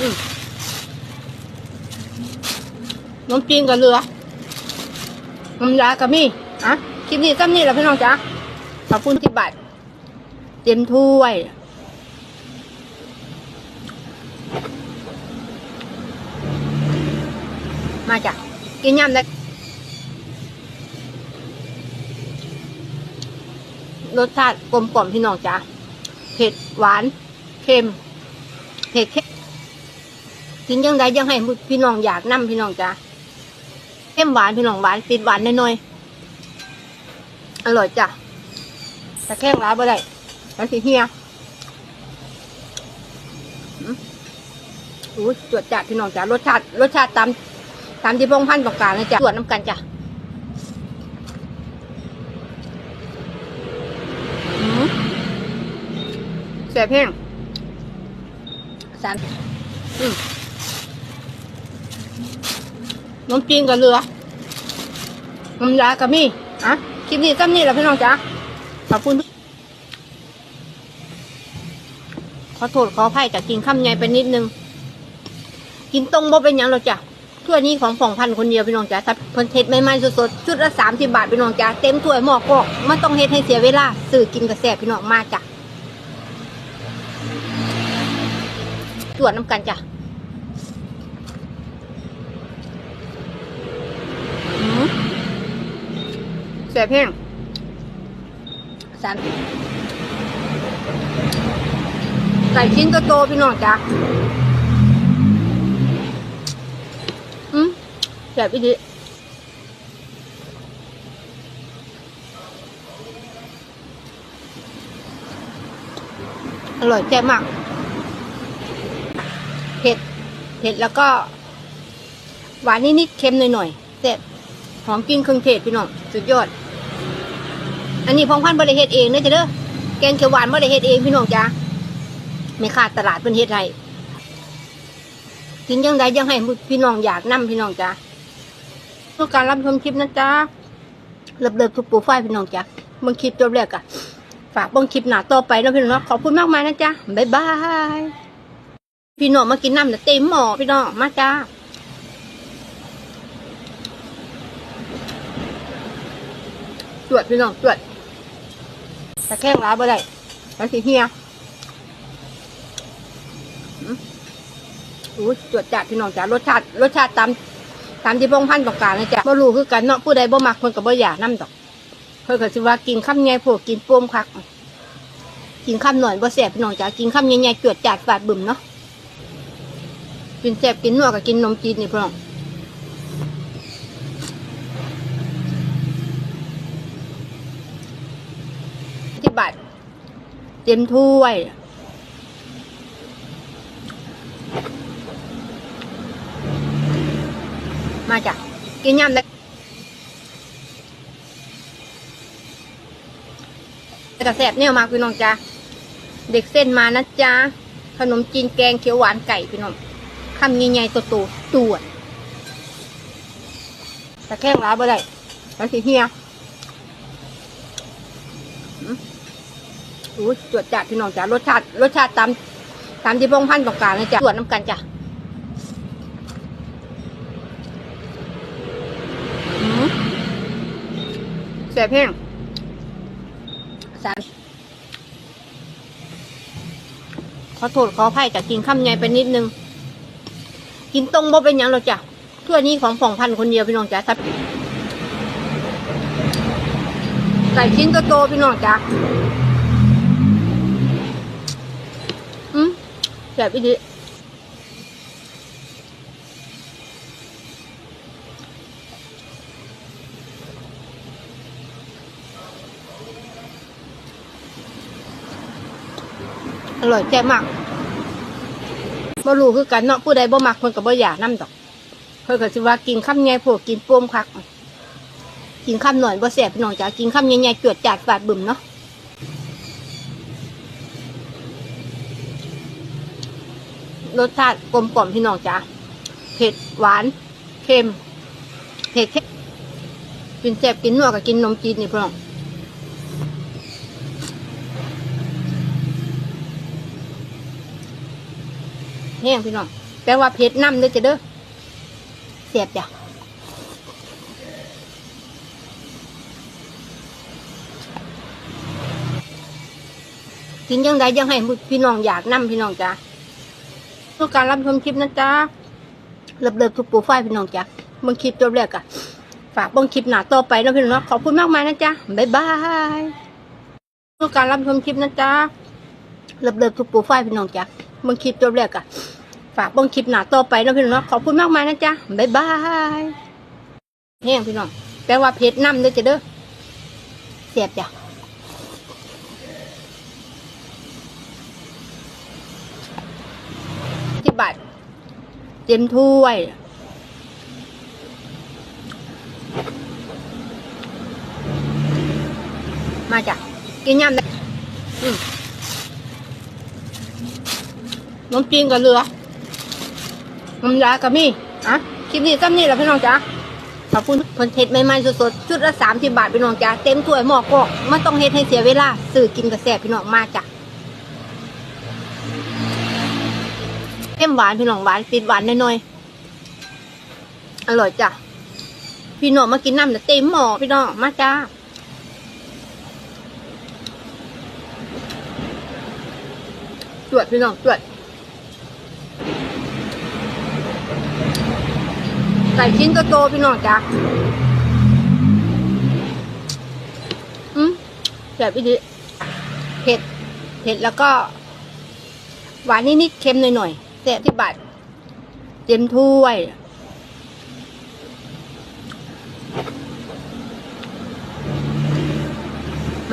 อืมน้ำจีนกับเรือน้ำยากับมีอะคลิปนี้ซ้ำนี่แหละพี่น้องจ๋าขอบคุณที่บัตรเต็มถ้วยมาจ้ะกินยำได้รสชาติกลมกล่อมพี่น้องจ้ะเผ็ดหวาน เค็ม เผ็ดเค็ม กินยังไงยังให้พี่น้องอยากนั่พี่น้องจ้ะเข้มหวานพี่น้องหวานปิดหวานน้อยๆอร่อยจ้ะแต่แข้งร้าบ่ได้มันสิเฮียอู้จวดจัดพี่น้องจ้ะรสชาติรสชาติตามตามที่พงพันธุ์ต้องการนะจ๊ะจวดน้ำกันจ้ะอืมแสบแห้งสามอืม น้ำจีนกับเรือน้ำยากับมีอะคลิปนี้ซ้ำนี่แหละพี่น้องจ้ะขอบคุณทุกขอโทษขออภัยจากกินข้ามใหญ่ไปนิดนึง กินตรงบ่เป็นยังหรอจ้ะถ้วยนี้ของสองพันคนเดียวพี่น้องจ้ะถ้าเพิ่นเฮ็ดใหม่ๆสดๆชุดละสามสิบบาทพี่น้องจ้ะเต็มถ้วยหม้อกอกไม่ต้องเฮ็ดให้เสียเวลาซื้อกินกระแสพี่น้องมาจ้ะตรวจน้ำกันจ้ะอืม แสบแห้งสามไก่ชิ้นโตๆพี่น้องจ้ะอืมแสบอีดีอร่อยแซ่บมากเผ็ด เผ็ดแล้วก็ หวานนิดๆเค็มหน่อยๆแซ่บหอมกลินเครื่องเทศพี่น้อง สุดยอด อันนี้พองพันธุ์บริเฮ็ดเองเด้อจ้ะเด้อแกงเขียวหวานบริเฮ็ดเองพี่น้องจ้าไม่ขาดตลาดเป็นเฮ็ดให้กินยังไงยังให้พี่น้องอยากนั่พี่น้องจ้าต้องการรับชมคลิปนะจ๊ะเลิบเลิบทุกปูฝ้ายพี่น้องจ้าเบิ่งคลิปจบแรกอะฝากเบิ่งคลิปหนาต่อไปนะพี่น้องขอบคุณมากมายนะจ๊ะบ๊ายบายพี่น้องมากินน้ำเต็มหม้อพี่น้องมาจ้าตรวจพี่น้องตรวจ ต่แข้งร้าบ่ได้มันสิเฮียอู้จวดจัดพี่น้องจ้ารสชาติรสชาติตามตามที่พงพันธุ์ต้องการนะจ๊ะบ่รู้คือกันเนาะผู้ใดบ่มักเพิ่นก็บ่อยากนํดอกเพิ่นก็สิว่ากินข้ามใหญ่พวกกินโป้มคัก กินข้ามหน่อยบ่แซ่บพี่น้องจ้ากินข้ามใหญ่ๆจวดจัดฟาดบึมเนาะกินแซ่บกินนัวก็กินนมจีนนี่พี่น้อง บาทเต็มถ้วย มาจ้ะกินยำได้กระแสบเนี่ยมาพี่น้องจ้าเด็กเส้นมานะจ๊ะขนมจีนแกงเขียวหวานไก่พี่น้องคำใหญ่ๆโตๆตวดแต่แข้งร้าบ่ได้มันสิเฮีย อู้จวดจัดพี่น้องจ้ารสชาติรสชาติตามตามที่พงพันธุ์ต้องการนะจ๊ะตรวจน้ำกันจ้ะแสบแห้งสามขอโทษขออภัยจากกินข้ามใหญ่ไปนิดนึง กินตรงบ่เป็นยังหรอกจ้ะถ้วนี้ของสองพันคนเดียวพี่น้องจ้ะถ้าไก่ชิ้นโตๆพี่น้องจ้ะอืม แสบอีดีอร่อยแซ่บมากบ่รู้คือกันเนาะผู้ใดบ่มักเพิ่นก็บ่อยากนํดอก เพิ่นก็สิว่ากินข้ามใหญ่พวกกินโป้มคัก กินข้ามหน่อยบ่แซ่บพี่น้องจ๋ากินข้ามใหญ่ๆจวดจาดฟาดบึมเนาะ รสชาติกลมกล่อมพี่น้องจ๋าเผ็ดหวานเค็มเผ็ดเค็มกินแซ่บกินนัวก็กินนมจีนนี่พี่น้องแห้งพี่น้องแปลว่าเผ็ดน้ำเด้อจ้ะเด้อเสียบจ้ะกินยังไงยังให้พี่น้องอยากนั่พี่น้องจ้ะ ทุกการรับชมคลิปนะจ๊ะเลิบๆทุกปูไฟพี่น้องจ้ะเบิ่งคลิปจบแรกอะฝากเบิ่งคลิปหนาต่อไปนะพี่น้องขอบคุณมากมายนะจ๊ะบ๊ายบายทุกการรับชมคลิปนะจ๊ะเลิบๆทุกปูไฟพี่น้องจ้ะเบิ่งคลิปจบแรกอะฝากเบิ่งคลิปหนาต่อไปนะพี่น้องขอบคุณมากมายนะจ๊ะบ๊ายบายแห้งพี่น้องแปลว่าเผ็ดน้ำเด้อจ้ะเด้อเสียบจ้ะ บัตรเต็มถ้วย มาจ้ะกินยำได้น้ำจีนกับเรือน้ำยากับมีอะคลิปนี้ซ้ำนี่แหละพี่น้องจ้ะขอบคุณคนเทศใหม่ๆสดๆ ชุดละสามสิบบาทพี่น้องจ้ะเต็มถ้วยหม้อกอกไม่ต้องเฮ็ดให้เสียเวลา สื่อกินกระแสพี่น้องมาจ้ะ เข้มหวานพี่น้องหวานติดหวานน้อยๆอร่อยจ้ะพี่น้องมากินน้ำแต่เต็มหม้อพี่น้องมาจ้าจวดพี่น้องจวดไก่ชิ้นโตๆพี่น้องจ้าอืมแบบอีดีเผ็ดเผ็ดแล้วก็ หวานนิดๆเค็มหน่อยๆ แซ่บที่บัตรเต็มถ้วย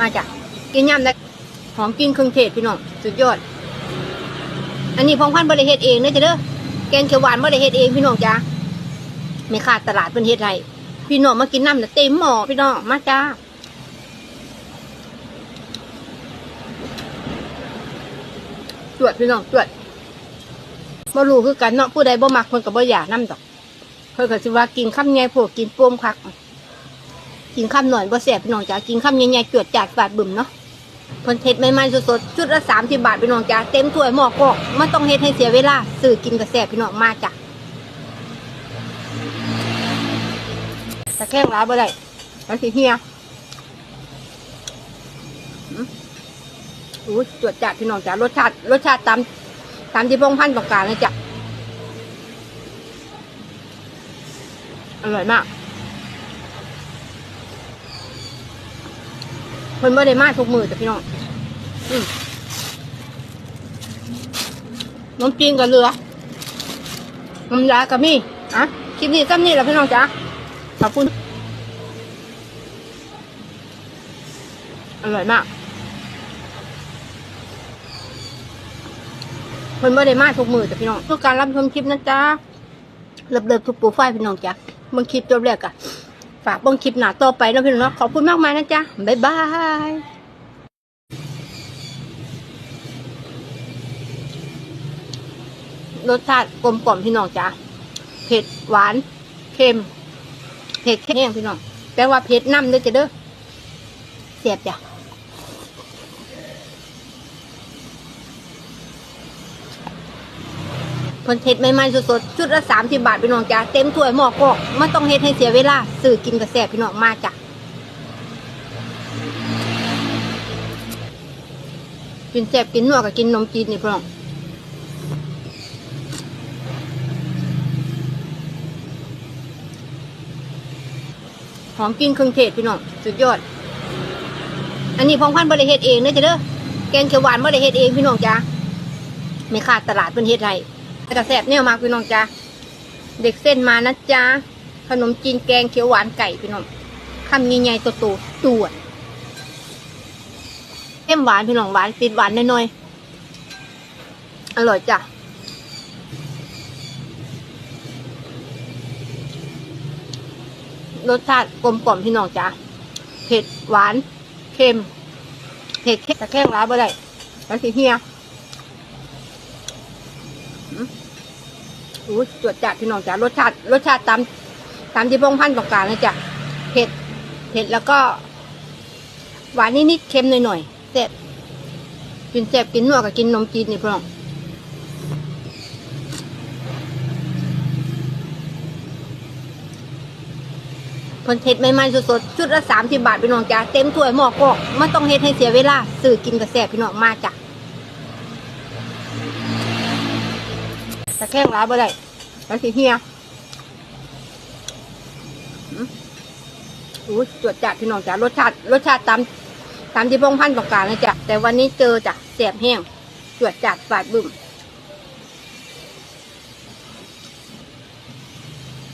มาจ้ะกินยำได้หอมกินเครื่องเทศพี่น้องสุดยอด อันนี้พองพันบริเฮ็ดเองนะจ๊ะเด้อแกงเขียวหวานบริเฮ็ดเองพี่น้องจ้าไม่ขาดตลาดเป็นเฮ็ดไรพี่น้องมากินน้ำแต่เต็มหม้อพี่น้องมาจ้าจวดพี่น้องจวด บ่รู้คือกันเนาะผู้ใดบ่มักเพิ่นก็บ่อยากนำดอก เพิ่นก็สิว่ากินคำใหญ่พวกกินโป้มคัก กินคำหน่อยบ่แซ่บพี่น้องจ้ากินคำใหญ่ๆจวดจาดฟาดบึ้มเนาะเพิ่นเฮ็ดใหม่ๆสดๆชุดละ30บาทพี่น้องจ้าเต็มถ้วยหม้อกอกไม่ต้องเฮ็ดให้เสียเวลาซื้อกินก็แซ่บพี่น้องมาจ้ะตะแคงหลายบ่ได้มันสิเฮียงอู้จวดจัดพี่น้องจ้ารสชาติรสชาติตาม ตามที่พงพันธุ์ต้อการเลยจ้ะอร่อยมากเพิ่นบ่ได้มาทุกมือจ้ะพี่น้องอน้ำจีนกับเรือน้ำยากับมีอะคลิปนี้ซ้ำนี่แหละพี่น้องจ้ะขอบคุณ อร่อยมาก เพิ่นบ่ได้มาทุกมือจ้ะพี่น้องทุกการรับชมคลิปนะจ๊ะเลิบๆทุกปรไฟพี่น้องจ้ะเบิ่งคลิปจบแรกอะฝากเบิ่งคลิปหนาต่อไปนะพี่น้องขอบคุณมากมายนะจ๊ะบ๊ายบายรสชาติกลมกล่อมพี่น้องจ้ะเผ็ดหวานเค็มเผ็ดแห้งพี่น้องแปลว่าเผ็ดน้ำเด้อจ้ะเด้อเสียบจ้ะ พิ่นเฮ็ดใหม่ๆสดๆชุดละสามสิบบาทพี่น้องจ้ะเต็มถ้วยหม้อกอกไม่ต้องเฮ็ดให้เสียเวลาซื้อกินกระแสพี่น้องมาจ้ะกินแซ่บกินนัวกับกินนมจีนนี่พี่น้องหอมกินเครื่องเทศพี่น้องสุดยอด อันนี้พองพันบริเฮ็ดเองนะจ๊ะเด้อแกงเขียวหวานบริเฮ็ดเองพี่น้องจ้ะไม่ขาดตลาดเป็นเฮ็ดไร แต่กระแสบเนี่ยมาพี่น้องจ้าเด็กเส้นมานะจ๊ะขนมจีนแกงเขียวหวานไก่พี่น้องคำใหญ่ๆโตๆจวดเข้มหวานพี่น้องหวานติดหวานน้อยๆอร่อยจ้ะรสชาติกลมกล่อมพี่น้องจ้ะเผ็ดหวานเค็มเผ็ดแต่แค่ร้ายบ่ได้แล้วสิเฮีย อู้จวดจัดพี่น้องจ้ารสชาติรสชาติตามตามที่พงพันประกาศนะจ้ะเผ็ดเผ็ดแล้วก็ หวานนิดๆเค็มหน่อยๆแซ่บกินแซ่บกินนัวกับกินนมจีนนี่พี่น้องผลเผ็ดไม่ๆสดๆชุดละสามสิบบาทพี่น้องจ้าเต็มถ้วยหม้อกอกไม่ต้องเฮ็ดให้เสียเวลาสื่อกินกับแสพี่น้องมาจ้ะ แต่แข้งร้ายบ่ได้แล้วสิเฮียอืมอุ้ยจวดจัดพี่น้องจ้ะรสชาติรสชาติตามตามที่พงพันธุ์ต้องการนะจ้ะแต่วันนี้เจอจ้ะแสบแห้งจวดจัดฝาดบึ้ม